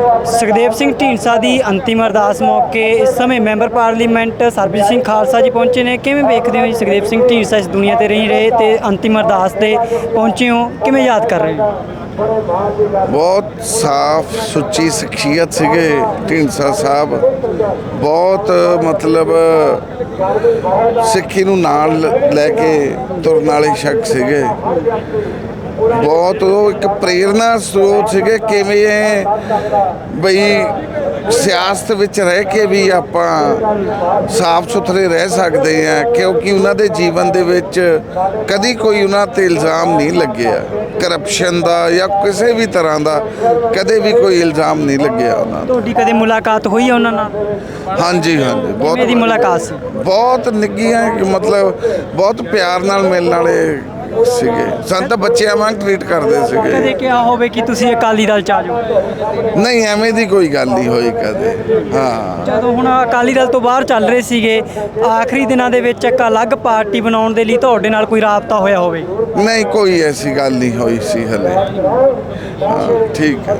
ਸੁਖਦੇਵ ਸਿੰਘ ਢੀਂਡਸਾ ਦੀ ਅੰਤਿਮ ਅਰਦਾਸ ਮੌਕੇ ਇਸ ਸਮੇਂ ਮੈਂਬਰ ਪਾਰਲੀਮੈਂਟ ਸਰਬਜੀਤ ਸਿੰਘ ਖਾਲਸਾ ਜੀ ਪਹੁੰਚੇ ਨੇ। ਕਿਵੇਂ ਵੇਖਦੇ ਹੋ ਜੀ ਸੁਖਦੇਵ ਸਿੰਘ ਢੀਂਡਸਾ ਇਸ ਦੁਨੀਆ ਤੇ ਰਹੀ ਰਹੇ ਤੇ ਅੰਤਿਮ ਅਰਦਾਸ ਤੇ ਪਹੁੰਚੇ ਹੋ? ਕਿਵੇਂ ਯਾਦ ਕਰ ਰਹੇ ਹੋ? ਬਹੁਤ ਸਾਫ਼, ਸੁੱਚੀ ਸ਼ਖਸੀਅਤ ਸੀਗੇ ਢੀਂਡਸਾ ਸਾਹਿਬ। ਬਹੁਤ ਮਤਲਬ ਸਿੱਖੀ ਨੂੰ ਨਾਲ ਲੈ ਕੇ ਤੁਰਨ ਵਾਲੇ ਸ਼ਖਸ ਸੀਗੇ। ਬਹੁਤ ਉਹ ਇੱਕ ਪ੍ਰੇਰਨਾ ਸਰੋਤ ਸੀਗੇ ਕਿਵੇਂ ਬਈ ਸਿਆਸਤ ਵਿੱਚ ਰਹਿ ਕੇ ਵੀ ਆਪਾਂ ਸਾਫ਼ ਸੁਥਰੇ ਰਹਿ ਸਕਦੇ ਆ ਕਿਉਂਕਿ ਉਹਨਾਂ ਦੇ ਜੀਵਨ ਦੇ ਵਿੱਚ ਕਦੀ ਕੋਈ ਉਹਨਾਂ ਤੇ ਇਲਜ਼ਾਮ ਨਹੀਂ ਲੱਗਿਆ। ਕਰਪਸ਼ਨ ਦਾ ਜਾਂ ਕਿਸੇ ਵੀ ਤਰ੍ਹਾਂ ਦਾ ਕਦੇ ਵੀ ਕੋਈ ਇਲਜ਼ਾਮ ਨਹੀਂ ਲੱਗਿਆ ਉਹਨਾਂ ਤੇ। ਤੁਹਾਡੀ ਕਦੇ ਮੁਲਾਕਾਤ ਹੋਈ ਹੈ ਉਹਨਾਂ ਨਾਲ? ਹਾਂਜੀ ਹਾਂਜੀ ਬਹੁਤ ਕਿਵੇਂ ਦੀ ਮੁਲਾਕਾਤ ਸੀ? ਬਹੁਤ ਨਿੱਗੀਆਂ ਕਿ ਮਤਲਬ ਬਹੁਤ ਪਿਆਰ ਨਾਲ ਮਿਲਣ ਵਾਲੇ ਸੀਗੇ। ਸਾਨੂੰ ਤਾਂ ਬੱਚਿਆਂ ਵਾਂਗ ਟ੍ਰੀਟ ਕਰਦੇ ਕਦੇ ਸੀਗੇ ਕਿਹਾ ਹੋਵੇ ਕਿ ਤੁਸੀਂ ਅਕਾਲੀ ਦਲ ਚ ਆ ਜਾਓ। ਨਹੀਂ ਐਵੇਂ ਦੀ ਕੋਈ ਗੱਲ ਨਹੀਂ ਹੋਈ ਕਦੇ। ਹਾਂ। ਜਦੋਂ ਹੁਣ ਅਕਾਲੀ ਦਲ ਤੋਂ ਬਾਹਰ ਚੱਲ ਰਹੇ ਸੀਗੇ ਆਖਰੀ ਦਿਨਾਂ ਦੇ ਵਿੱਚ ਇੱਕ ਅਲੱਗ ਪਾਰਟੀ ਬਣਾਉਣ ਦੇ ਲਈ ਤੁਹਾਡੇ ਨਾਲ ਕੋਈ ਰਾਬਤਾ ਹੋਇਆ ਹੋਵੇ? ਨਹੀਂ ਕੋਈ ਐਸੀ ਗੱਲ ਨਹੀਂ ਹੋਈ ਸੀ ਹਲੇ। ਹਾਂ ਠੀਕ ਹੈ।